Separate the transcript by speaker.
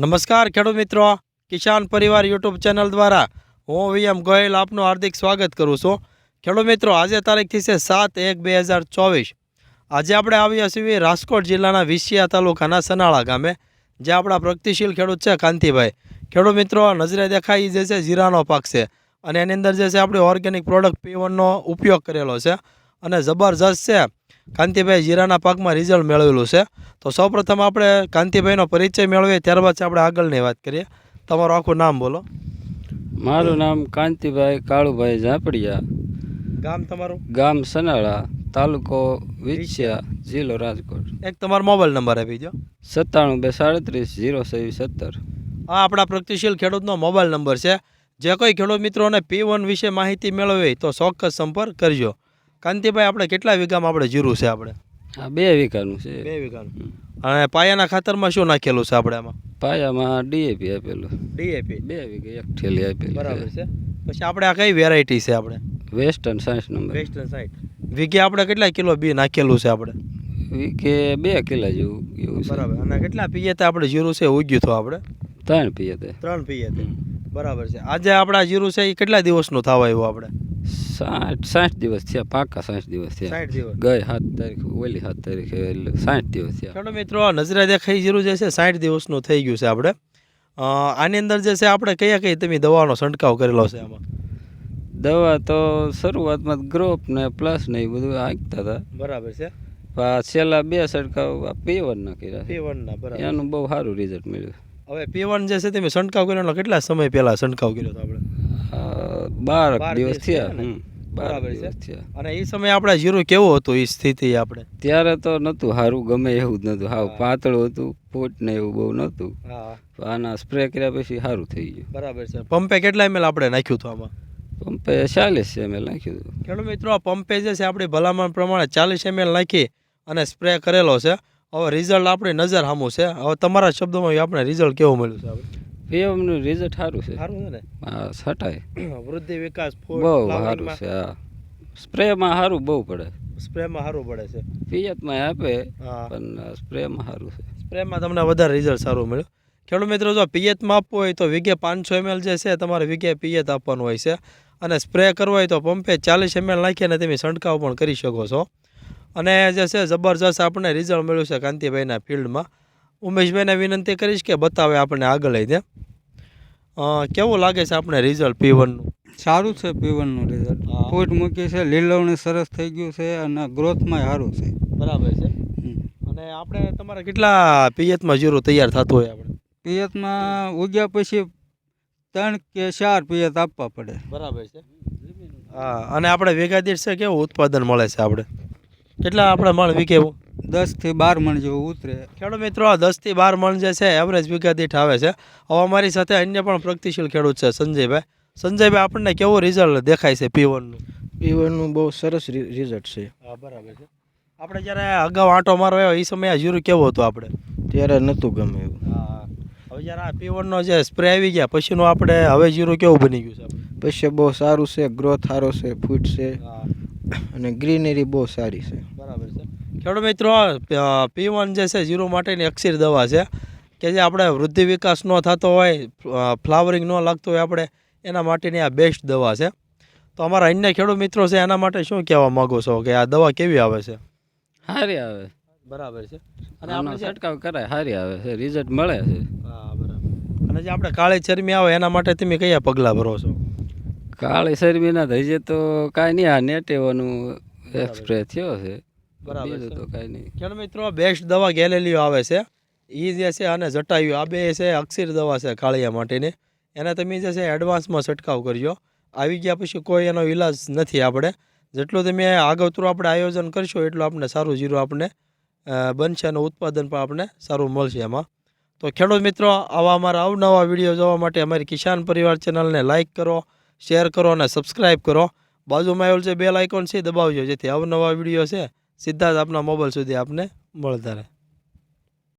Speaker 1: નમસ્કાર ખેડૂત મિત્રો. કિસાન પરિવાર યુટ્યુબ ચેનલ દ્વારા હું વીએમ ગોયલ આપનું હાર્દિક સ્વાગત કરું છું. ખેડૂત મિત્રો, આજે તારીખથી છે સાત એક બે હજાર ચોવીસ. આજે આપણે આવ્યા છીએ રાજકોટ જિલ્લાના વિસિયા તાલુકાના સનાળા ગામે જે આપણા પ્રગતિશીલ ખેડૂત છે કાંતિભાઈ. ખેડૂત મિત્રો નજરે દેખાય જે છે જીરાનો પાક છે અને એની અંદર જે છે આપણે ઓર્ગેનિક પ્રોડક્ટ પીવનનો ઉપયોગ કરેલો છે અને જબરજસ્ત છે કાંતિભાઈ જીરાના પાકમાં રિઝલ્ટ મેળવેલું છે. તો સૌપ્રથમ આપણે કાંતિભાઈનો પરિચય મેળવીએ ત્યારબાદ આપણે આગળની વાત કરીએ. તમારું આખું નામ બોલો.
Speaker 2: મારું નામ કાંતિભાઈ કાળુભાઈ ઝાપડિયા.
Speaker 1: ગામ તમારું?
Speaker 2: ગામ સનાળા તાલુકો વિછિયા જિલ્લો રાજકોટ.
Speaker 1: એક તમારો મોબાઈલ નંબર આપી દો
Speaker 2: સત્તાણું બે સાડત્રીસ જીરો સેવી સત્તર
Speaker 1: આ આપણા પ્રગતિશીલ ખેડૂતનો મોબાઈલ નંબર છે. જે કોઈ ખેડૂત મિત્રોને પી વન વિશે માહિતી મેળવવી તો ચોક્કસ સંપર્ક કરજો. કાંતિભાઈ આપણે કેટલા વીઘામાં આપણે જીરું છે આપણે?
Speaker 2: આ બે વીઘાનું છે.
Speaker 1: બે વીઘાનું. અને પાયાના ખાતરમાં શું નાખેલું છે આપણે આમાં?
Speaker 2: પાયામાં ડીએપી આપેલું.
Speaker 1: ડીએપી?
Speaker 2: બે વીઘે એક ઠેલી આપેલી
Speaker 1: બરાબર છે. પછી આપણે આ કઈ વેરાયટી છે આપણે?
Speaker 2: Western science number.
Speaker 1: Western side વીઘે આપણે કેટલા કિલો બી નાખેલું છે આપણે?
Speaker 2: વીઘે બે કિલો જેવું એવું
Speaker 1: બરાબર. અને કેટલા પિયતે આપણે જીરું છે? ઉગ્યું હતું આપણે?
Speaker 2: ત્રણ પીએ તે
Speaker 1: ત્રણ પિયતે. બરાબર છે. આજે આપણા જીરું છે એ કેટલા દિવસનું થવા આવ્યું આપણે?
Speaker 2: સાઠ સાઠ દિવસ થયા પાકા સાઠ દિવસ થયા.
Speaker 1: સાઠ દિવસ.
Speaker 2: ગઈ સાત તારીખ ઓલી સાત તારીખે એટલે સાઠ દિવસ થયા.
Speaker 1: ચાલો મિત્રો નજરે દેખાઈ જીરું જે છે સાઠ દિવસનું થઈ ગયું છે આપણે. આની અંદર જે છે આપણે કયા કઈ તમે દવાનો છંટકાવ કરેલો છે આમાં?
Speaker 2: દવા તો શરૂઆતમાં ગ્રોપ ને પ્લસ ને એ બધું હાંકતા હતા.
Speaker 1: બરાબર છે.
Speaker 2: આ છેલ્લા બે છંટકાવ પીવન ના કર્યા
Speaker 1: પીવનના બરાબર.
Speaker 2: એનું બહુ સારું રિઝલ્ટ મળ્યું.
Speaker 1: હવે પીવાનું વન જે છે તમે છંટકાવ કરેલો કેટલા સમય પહેલા છંટકાવ કર્યો હતો આપણે?
Speaker 2: બાર દિવસ થયા
Speaker 1: બરાબર છે. અને એ સમયે આપણે જીરું કેવું હતું એ સ્થિતિ આપણે?
Speaker 2: ત્યારે તો નહોતું સારું ગમે એવું જ નહોતું. હાવ પાતળું હતું ફૂટ ને એવું બહુ નહોતું. આના સ્પ્રે કર્યા પછી સારું થઈ ગયું.
Speaker 1: બરાબર છે. પંપે કેટલા એમએલ આપણે નાખ્યું હતું આમાં?
Speaker 2: પંપે ચાલીસ એમએલ નાખ્યું હતું.
Speaker 1: ખેડૂત મિત્રો આ પંપે જે છે આપણી ભલામણ પ્રમાણે ચાલીસ એમએલ નાખી અને સ્પ્રે કરેલો છે. હવે રિઝલ્ટ આપણી નજર સામું છે. હવે તમારા શબ્દોમાં આપણે રિઝલ્ટ કેવું મળ્યું છે આપણે?
Speaker 2: પીએમનું રિઝલ્ટ સારું છે.
Speaker 1: સારું છે ને?
Speaker 2: હા છટાય.
Speaker 1: વૃદ્ધિ વિકાસ
Speaker 2: બહુ સારું છે હા. સ્પ્રેમાં સારું બહુ પડે.
Speaker 1: સ્પ્રેમાં સારું પડે છે.
Speaker 2: પિયતમાં આપે પણ સ્પ્રેમાં સારું છે.
Speaker 1: સ્પ્રેમાં તમને વધારે રિઝલ્ટ સારું મળ્યું. ખેડૂત મિત્રો જો પિયતમાં આપવું હોય તો વીઘે પાંચસો એમએલ જે છે તમારે વીઘે પિયત આપવાનું હોય છે. અને સ્પ્રે કરવો હોય તો પંપે ચાલીસ એમએલ નાખીને તમે છંટકાવ પણ કરી શકો છો. અને જે છે જબરજસ્ત આપણને રિઝલ્ટ મળ્યું છે કાંતિભાઈના ફિલ્ડમાં ઉમેશભાઈને વિનંતી કરીશ કે બતાવે આપણને આગળ લઈ દે કેવું લાગે છે આપણે રિઝલ્ટ પી વનનું
Speaker 3: સારું છે પીવનનું રિઝલ્ટ. ફૂટ મૂકી છે લીલવણી સરસ થઈ ગયું છે અને ગ્રોથમાં સારું છે.
Speaker 1: બરાબર છે. અને આપણે તમારે કેટલા પિયતમાં જીરું તૈયાર થતું હોય આપણે?
Speaker 3: પિયતમાં ઉગ્યા પછી ત્રણ કે ચાર પિયત આપવા પડે.
Speaker 1: બરાબર છે. હા અને આપણે દીઠ છે કેવું ઉત્પાદન મળે છે આપણે? કેટલા આપણે મણ વીઘે
Speaker 3: દસથી બાર મણ જેવું ઉતરે.
Speaker 1: ખેડૂત મિત્રો આ દસથી બાર મણ જે છે એવરેજ વીઘા દીઠ આવે છે. હવે અમારી સાથે અન્ય પણ પ્રગતિશીલ ખેડૂત છે સંજયભાઈ. સંજયભાઈ આપણને કેવું રિઝલ્ટ દેખાય છે પીવનનું
Speaker 4: પીવનનું બહુ સરસ રિઝલ્ટ છે.
Speaker 1: હા બરાબર છે. આપણે જ્યારે અગાઉ આંટો મારો આવ્યો એ સમયે જીરું કેવું હતું આપણે?
Speaker 4: ત્યારે નહોતું ગમે એવું.
Speaker 1: હા હવે જ્યારે આ પીવનનો જે સ્પ્રે આવી ગયા પછીનું આપણે હવે જીરું કેવું બની ગયું છે
Speaker 4: પછી બહુ સારું છે ગ્રોથ સારો છે ફૂટ છે.
Speaker 1: હા.
Speaker 4: અને ગ્રીનરી બહુ સારી છે.
Speaker 1: ખેડૂત મિત્રો પી વન જે છે જીરો માટેની અક્ષીર દવા છે કે જે આપણે વૃદ્ધિ વિકાસ ન થતો હોય ફ્લાવરિંગ ન લાગતું હોય આપણે એના માટેની આ બેસ્ટ દવા છે. તો અમારા અન્ય ખેડૂત મિત્રો છે એના માટે શું કહેવા માગો છો? કે આ દવા કેવી આવે છે?
Speaker 2: સારી આવે.
Speaker 1: બરાબર છે. અને
Speaker 2: આનો
Speaker 1: આપણે
Speaker 2: છંટકાવ કરાય સારી આવે છે રિઝલ્ટ મળે છે.
Speaker 1: હા બરાબર. અને જે આપણે કાળી ચરમી આવે એના માટે તમે કયા પગલાં ભરો છો?
Speaker 2: કાળી શરમીના થઈ જાય તો કાંઈ નહીં આ નેટેવાનું એક્સપ્રે થયો છે.
Speaker 1: બરાબર.
Speaker 2: તો કાંઈ નહીં.
Speaker 1: ખેડ મિત્રો બેસ્ટ દવા ગેલેલીઓ આવે છે. એ જે છે અને જટાયું આ બે છે અક્ષીર દવા છે કાળિયા માટેની. એને તમે જે છે એડવાન્સમાં છંટકાવ કરજો. આવી ગયા પછી કોઈ એનો ઈલાજ નથી આપણે. જેટલું તમે આગોતરું આપણે આયોજન કરશો એટલું આપણે સારું જીરું આપણે બનશે અને ઉત્પાદન પણ આપણે સારું મળશે એમાં. તો ખેડૂત મિત્રો આવા અમારા અવનવા વીડિયો જોવા માટે અમારી કિસાન પરિવાર ચેનલને લાઇક કરો શેર કરો અને સબસ્ક્રાઈબ કરો. બાજુમાં આવેલ છે બેલ આઇકોન છે દબાવજો જેથી અવનવા વીડિયો છે સીધા જ આપના મોબાઈલ સુધી આપને મળતા રહે.